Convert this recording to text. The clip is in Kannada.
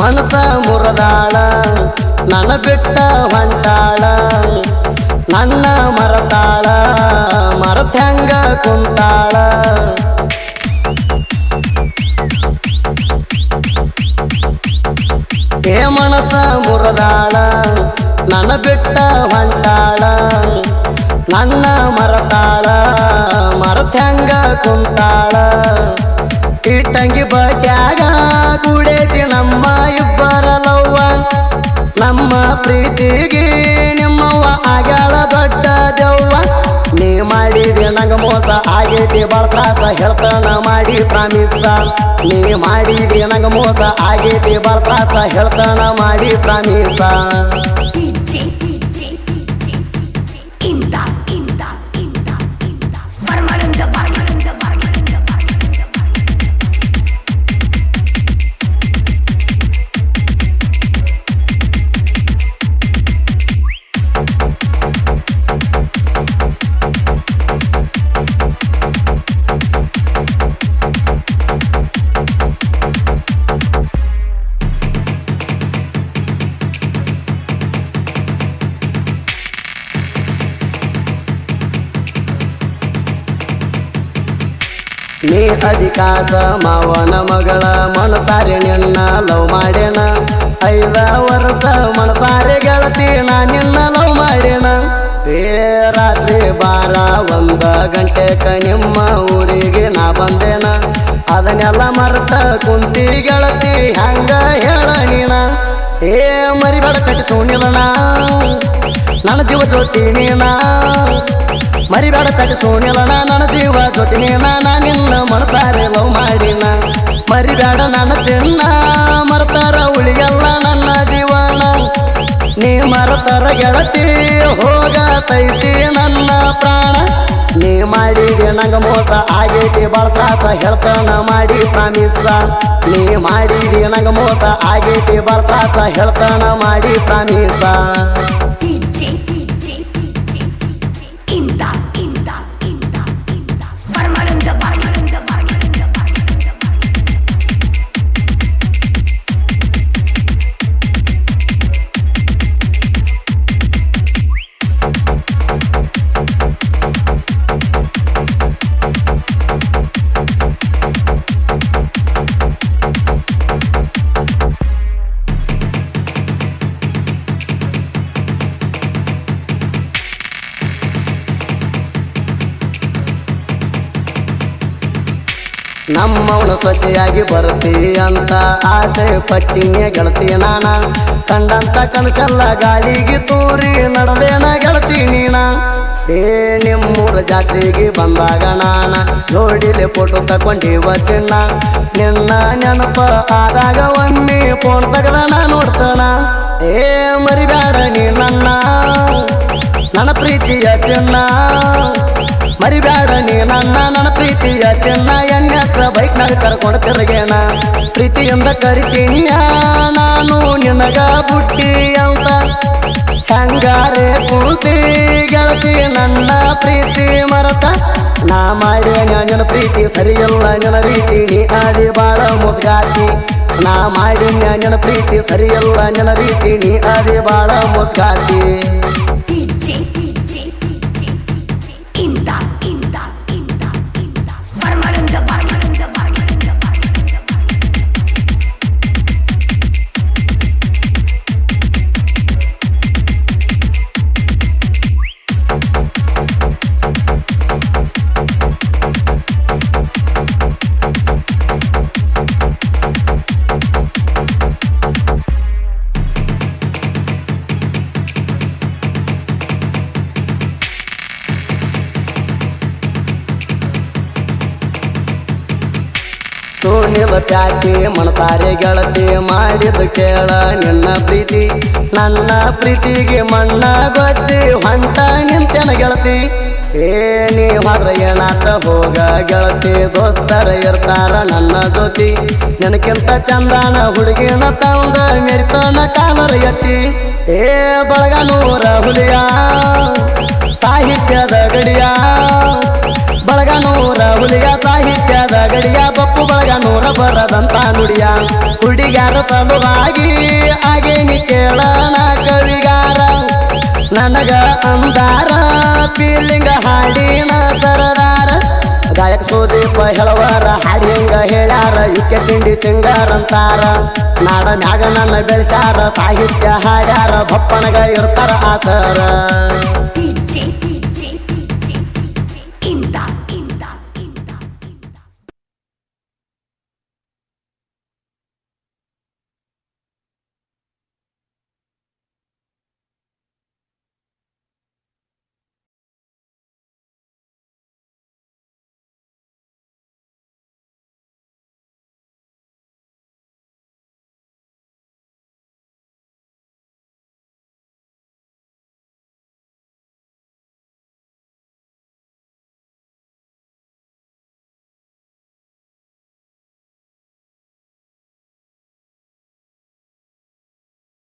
ಮನಸ ಮುರದಾಳ, ನನ್ನ ಬಿಟ್ಟ ಹೊಂಟಾಳ, ನನ್ನ ಮರತಾಳ ಮರತ್ಯಂಗ ಕುಂತಾಳ. ಏ ಮನಸ ಮುರದಾಳ, ನನ್ನ ಬಿಟ್ಟ ಹೊಂಟಾಳ, ನನ್ನ ಮರತಾಳ ಮರತ್ಯಂಗ ಕುಂತಾಳ. ಇಟ್ಟಂಗಿ ಬಗ್ಯಾಗ ಕುಡೇತಿ ನಮ್ಮ ಇಬ್ಬರ ಲವ್ವ. ನಮ್ಮ ಪ್ರೀತಿಗೆ ನಿಮ್ಮವ್ವ ಆಗ್ಯಾಳ ದೊಡ್ಡ ದೆವ್ವ. ನೀ ಮಾಡಿದೆ ನಂಗ ಮೋಸ ಆಗೈತಿ ಬರ್ತಾಸ ಹೇಳ್ತಾನ ಮಾಡಿ ಪ್ರಾಮಿಸ. ನೀ ಮಾಡಿದೆ ನಂಗೆ ಮೋಸ ಆಗೈತಿ ಬರ್ತಾಸ ಹೇಳ್ತಾನ ಮಾಡಿ ಪ್ರಾಮಿಸ. ನೀ ಅಧಿಕಾಸ ಮಾವನ ಮಗಳ ಮನಸಾರೆ ನಿನ್ನ ಲವ್ ಮಾಡೇನ ಐದ ವರ್ಷ ಮನಸಾರೆ ಗೆಳತಿ, ನಾ ನಿನ್ನ ಲವ್ ಮಾಡೇನ ಏ ರಾತ್ರಿ ಬಾರ ಒಂದ ಕ ನಿಮ್ಮ ಊರಿಗೆ ನಾ ಬಂದೇನ. ಅದನ್ನೆಲ್ಲ ಮರ್ತ ಕುಂತಿ ಗೆಳತಿ ಹಂಗ ಹೇಳ ನೀನ? ಏ ಮರಿಬೇಡ ಕಟ್ಟಿ ಸುಣಿಲಣ ನನ್ನ ಜೀವ ಜ್ಯೋತಿ ನೀನ. ಮರಿಬೇಡ ಕಟ್ಟಿ ಸುಣಿಲಣ ನನ್ನ ಜೀವ ಜ್ಯೋತಿ ನೀನ. ನಿನ್ನ ಮನಸಾರೆ ಲವ್ ಮಾಡಿನ. ಮರಿಬೇಡ ನನ್ನ ಚಿನ್ನ. ಮರ್ತಾರ ಉಳಿಯಲ್ಲ ನನ್ನ ಜೀವನ. ನೀ ಮರತರ ಗೆಳತಿ, ಹೋಗತೈತಿ ನನ್ನ ಪ್ರಾಣ. ನೀ ಮಾಡಿದೆ ನಂಗ ಮೋಸ ಆಗೈತಿ ತ್ರಾಸ ಹೇಳ್ತಾನ ಮಾಡಿ ಪ್ರಾಮಿಸ. ನೀ ಮಾಡಿದೆ ನಂಗ ಮೋಸ ಆಗೈತಿ ತ್ರಾಸ ಹೇಳ್ತಾನ ಮಾಡಿ ಪ್ರಾಮಿಸ. ನಮ್ಮವನು ಸೊಸೆಯಾಗಿ ಬರ್ತಿ ಅಂತ ಆಸೆ ಪಟ್ಟಿನೇ ಗೆಳತಿ ನಾನ. ಕಂಡಂತ ಕನಸೆಲ್ಲ ಗಾಳಿಗೆ ತೂರಿ ನಡೆದೇನ ಗೆಳತಿ ನೀನ. ಏ, ನಿಮ್ಮೂರ ಜಾತ್ರೆಗೆ ಬಂದಾಗ ನಾನ ನೋಡಿಲೆ ಫೋಟೋ ತಕೊಂಡಿವ ಚಿನ್ನ. ನಿನ್ನ ನೆನಪ ಆದಾಗ ಒಮ್ಮೆ ಫೋನ್ ತೆಗೆದ ನಾ ನೋಡ್ತಾನ. ಏ ಮರಿಬೇಡ ನೀ ನನ್ನ. ನನ್ನ ಪ್ರೀತಿಯ ಚಿನ್ನ. ಮರಿಬೇಡ ನೀ ನನ್ನ ನನ್ನ ಪ್ರೀತಿಯ ಚಿನ್ನ. ಎಣ್ಣೆಸ ಬೈಕ್ನಾಗ ಕರ್ಕೊಂಡು ತಿರುಗೇಣ ಪ್ರೀತಿಯಿಂದ ಕರಿತೀನಿ ನಾನು ನಿನಗ ಬುಟ್ಟಿ ಅಂತ. ಹೆಂಗಾರೆ ಪೂರ್ತಿ ಗೆಳತಿ ನನ್ನ ಪ್ರೀತಿ ಮರತ. ನಾ ಮಾಡಿ ನನ್ನ ಪ್ರೀತಿ ಸರಿಯಲ್ಲ, ನಿನ್ನ ರೀತಿ ನೀ ಆದಿ ಬಾಳ ಮುಸ್ಗಾತಿ ನಾ ಮಾಡಿ ನನ್ನ ಪ್ರೀತಿ ಸರಿಯಲ್ಲ, ನಿನ್ನ ರೀತಿ ನೀ ಆದಿ ಬಾಳ ಮುಸ್ಗಾತಿ ಸುನಿಲ ಪ್ಯಾಟಿ ಮನಸಾರೆ ಗೆಳತಿ ಮಾಡಿದ ಕೇಳ ನಿನ್ನ ಪ್ರೀತಿ, ನನ್ನ ಪ್ರೀತಿಗೆ ಮಣ್ಣ ಬಚ್ಚಿ ಹೊಂಟ ನಿಂತೆನ ಗೆಳತಿ. ಏ, ನೀ ಹೋದ್ರ ಏನಾತ ಹೋಗ ಗೆಳತಿ, ದೋಸ್ತರ ಇರ್ತಾರ ನನ್ನ ಜೊತೆ ನಿನಕ್ಕಿಂತ ಚಂದಾನ ಹುಡುಗಿನ ತಂದ ಮೆರಿತನ ಕಾಲರ ಎತ್ತಿ. ಏ, ಬಳಗನೂರ ಹುಲಿಯ, ಸಾಹಿತ್ಯದ ಗಡಿಯ, ಬಳಗನೂರ ಹುಲಿಯ ಸಾಹಿತ್ಯದ ಗಡಿಯ ಬಪ್ಪು ಬಳಗ ನೂರ ಬರದಂತ ನುಡಿಯ ಹುಡುಗಾರ ಸಲುವಾಗಿ ಹಾಗೆ ನೀ ಕೇಳೋಣ ಕವಿಗಾರ. ನನಗ ಅಂದಾರ ಫೀಲಿಂಗ್ ಹಾಡಿನ ಸರದಾರ. ಗಾಯಕ ಸುದೀಪ ಹೇಳವರ ಹಾಡಿ ಹಿಂಗ ಹೇಳ್ಯಾರ ಇಕ್ಕೆ ತಿಂಡಿ ಸಿಂಗಾರ ಅಂತಾರ. ನಾಡ ಮ್ಯಾಗ ನನ್ನ ಬೆಳೆಸ್ಯಾರ, ಸಾಹಿತ್ಯ ಹಾಡ್ಯಾರ ಬಪ್ಪಣಗ ಇರ್ತಾರ ಆಸರ